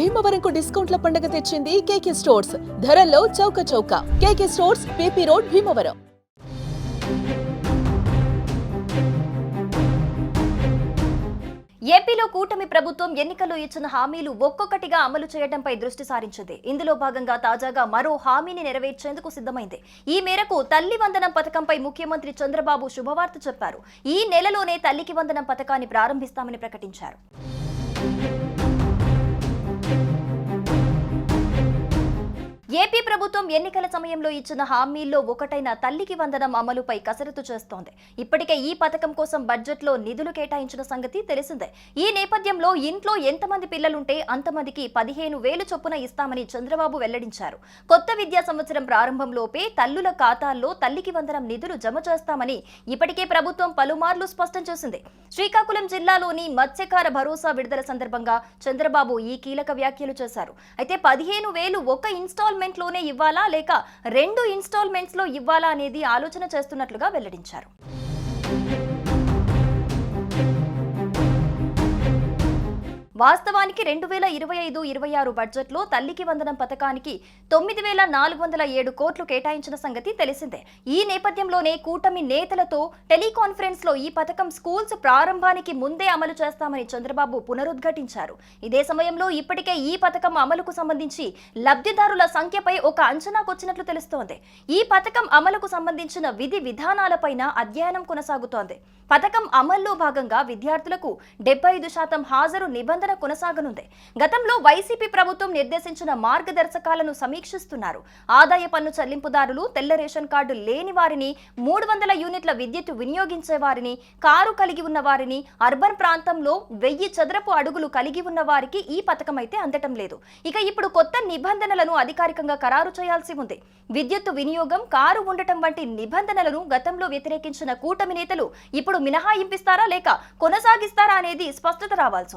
భీమవరంకు డిస్కౌంట్ల పండుగ తెచ్చింది కేకే స్టోర్స్. ధరల్లో చౌక చౌక. KK stores PP road Bhimavaram. ఏపీలో కూటమి ప్రభుత్వం ఎన్నికల్లో ఇచ్చిన హామీలు ఒక్కొక్కటిగా అమలు చేయడంపై దృష్టి సారించింది. ఇందులో భాగంగా తాజాగా మరో హామీని నెరవేర్చేందుకు సిద్ధమైంది. ఈ మేరకు తల్లి వందనం పథకంపై ముఖ్యమంత్రి చంద్రబాబు శుభవార్త చెప్పారు. ఈ నెలలోనే తల్లికి వందనం పథకాన్ని ప్రారంభిస్తామని ప్రకటించారు. ఏపీ ప్రభుత్వం ఎన్నికల సమయంలో ఇచ్చిన హామీల్లో ఒకటైన తల్లికి వందనం అమలుపై కసరత్తు చేస్తోంది. ఇప్పటికే ఈ పథకం కోసం బడ్జెట్లో నిధులు కేటాయించిన సంగతి తెలిసిందే. ఈ నేపథ్యంలో ఇంట్లో ఎంతమంది పిల్లలుంటే అంతమందికి పదిహేను వేలు చొప్పున ఇస్తామని చంద్రబాబు వెల్లడించారు. కొత్త విద్యా సంవత్సరం ప్రారంభంలోపే తల్లుల ఖాతాల్లో తల్లికి వందనం నిధులు జమ చేస్తామని ఇప్పటికే ప్రభుత్వం పలుమార్లు స్పష్టం చేసింది. శ్రీకాకుళం జిల్లాలోని మత్స్యకార భరోసా విడుదల సందర్భంగా చంద్రబాబు ఈ కీలక వ్యాఖ్యలు చేశారు. అయితే పదిహేను వేలు ఒక ఇన్స్టాల్మెంట్ లోనే ఇవ్వాలా లేక రెండు ఇన్స్టాల్మెంట్స్లో ఇవ్వాలా అనేది ఆలోచన చేస్తున్నట్లుగా వెల్లడించారు. వాస్తవానికి రెండు వేల ఇరవై ఐదు ఇరవై ఆరు బడ్జెట్లో తల్లికి వందనం పథకానికి తొమ్మిది వేల నాలుగు వందల ఏడు కోట్లు కేటాయించిన సంగతి తెలిసిందే. ఈ నేపథ్యంలోనే కూటమి నేతలతో టెలికాన్ఫరెన్స్లో ఈ పథకం స్కూల్స్ ప్రారంభానికి ముందే అమలు చేస్తామని చంద్రబాబు పునరుద్ఘాటించారు. ఇదే సమయంలో ఇప్పటికే ఈ పథకం అమలుకు సంబంధించి లబ్ధిదారుల సంఖ్యపై ఒక అంచనాకొచ్చినట్లు తెలుస్తోంది. ఈ పథకం అమలుకు సంబంధించిన విధి విధానాలపైన అధ్యయనం కొనసాగుతోంది. పథకం అమల్లో భాగంగా విద్యార్థులకు డెబ్బై ఐదు శాతం హాజరు నిబంధన కొనసాగనుంది. గతంలో వైసీపీ ప్రభుత్వం నిర్దేశించిన మార్గదర్శకాలను సమీక్షిస్తున్నారు. ఆదాయ పన్ను చెల్లింపుదారులు తెల్ల రేషన్ కార్డు లేని వారిని మూడు వందల యూనిట్ల విద్యుత్ వినియోగించే వారిని కారు కలిగి ఉన్న వారిని అర్బన్ ప్రాంతంలో వెయ్యి చదరపు అడుగులు కలిగి ఉన్న వారికి ఈ పథకం అయితే అందటం లేదు. ఇక ఇప్పుడు కొత్త నిబంధనలను అధికారికంగా ఖరారు చేయాల్సి ఉంది. విద్యుత్ వినియోగం కారు ఉండటం వంటి నిబంధనలను గతంలో వ్యతిరేకించిన కూటమి నేతలు ఇప్పుడు మినహాయింపిస్తారా లేక కొనసాగిస్తారా అనేది స్పష్టత రావాల్సి